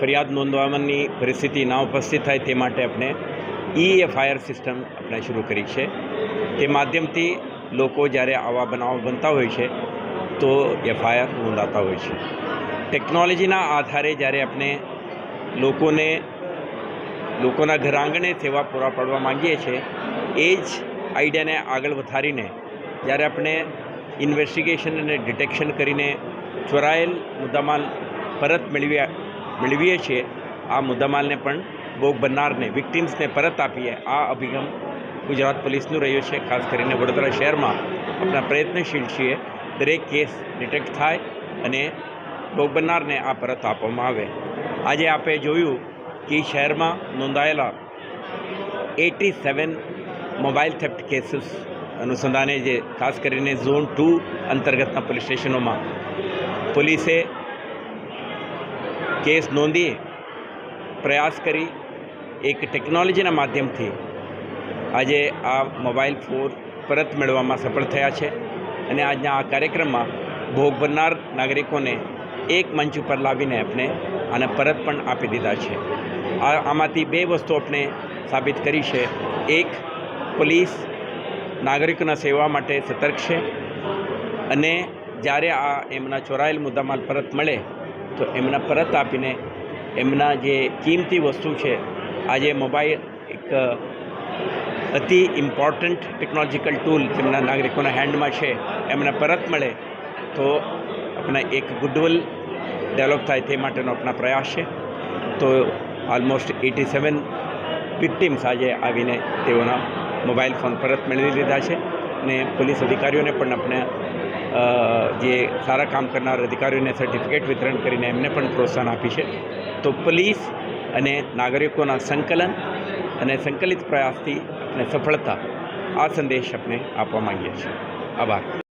ફરિયાદ નોંધવાની પરિસ્થિતિ ના ઉપસ્થિત થાય તે માટે આપણે ઈ એફઆઈઆર સિસ્ટમ આપણે શરૂ કરી છે. તે માધ્યમથી લોકો જ્યારે આવા બનાવો બનતા હોય છે, તો એફઆઈઆર નોંધાતા હોય છે. ટેકનોલોજીના આધારે જ્યારે આપણે લોકોને, લોકોના ઘર આંગણે સેવા પૂરા પાડવા માંગીએ છીએ એ જ આઈડિયાને આગળ વધારીને જ્યારે આપણે ઇન્વેસ્ટિગેશન અને ડિટેક્શન કરીને ચોરાયેલ મુદ્દામાલ પરત મેળવ્યા મેળવીએ છીએ. આ મુદ્દામાલને પણ ભોગ બનનારને, વિક્ટિમ્સને પરત આપીએ. આ અભિગમ ગુજરાત પોલીસનું રહ્યો છે. ખાસ કરીને વડોદરા શહેરમાં આપણા પ્રયત્નશીલ છીએ. દરેક કેસ ડિટેક્ટ થાય અને ભોગ બનનારને આ પરત આપવામાં આવે. આજે આપણે જોયું કે શહેરમાં નોંધાયેલા eighty seven mobile theft cases અનુસંધાને જે ખાસ કરીને ઝોન ટુ અંતર્ગતના પોલીસ સ્ટેશનોમાં પોલીસે કેસ નોંધી પ્રયાસ કરી એક ટેકનોલોજીના માધ્યમથી આજે આ મોબાઈલ ફોન પરત મેળવવામાં સફળ થયા છે અને આજના આ કાર્યક્રમમાં ભોગ બનનાર નાગરિકોને એક મંચ ઉપર લાવીને આપણે આને પરત પણ આપી દીધા છે. આ આમાંથી બે વસ્તુ આપણે સાબિત કરી છે. એક, પોલીસ નાગરિકોના સેવા માટે સતર્ક છે અને જ્યારે આ એમના ચોરાયેલ મુદ્દામાલ પરત મળે તો એમના પરત આપીને એમના જે કિંમતી વસ્તુ છે, આજે મોબાઈલ એક અતિ ઇમ્પોર્ટન્ટ ટેકનોલોજીકલ ટૂલ જેમના નાગરિકોના હેન્ડમાં છે, એમને પરત મળે તો આપણા એક ગુડવિલ ડેવલપ થાય તે માટેનો આપણા પ્રયાસ છે. તો ઓલમોસ્ટ એટી સેવન વિક્ટિમ્સ આજે આવીને તેઓના મોબાઈલ ફોન પરત મેળવી લીધા છે અને પોલીસ અધિકારીઓને પણ આપણે જે સારા કામ કરનાર અધિકારીઓને સર્ટિફિકેટ વિતરણ કરીને એમને પણ પ્રોત્સાહન આપી છે. તો પોલીસ અને નાગરિકોના સંકલન અને સંકલિત પ્રયાસથી અને સફળતા આ સંદેશ આપણે આપવા માંગીએ છીએ. આભાર.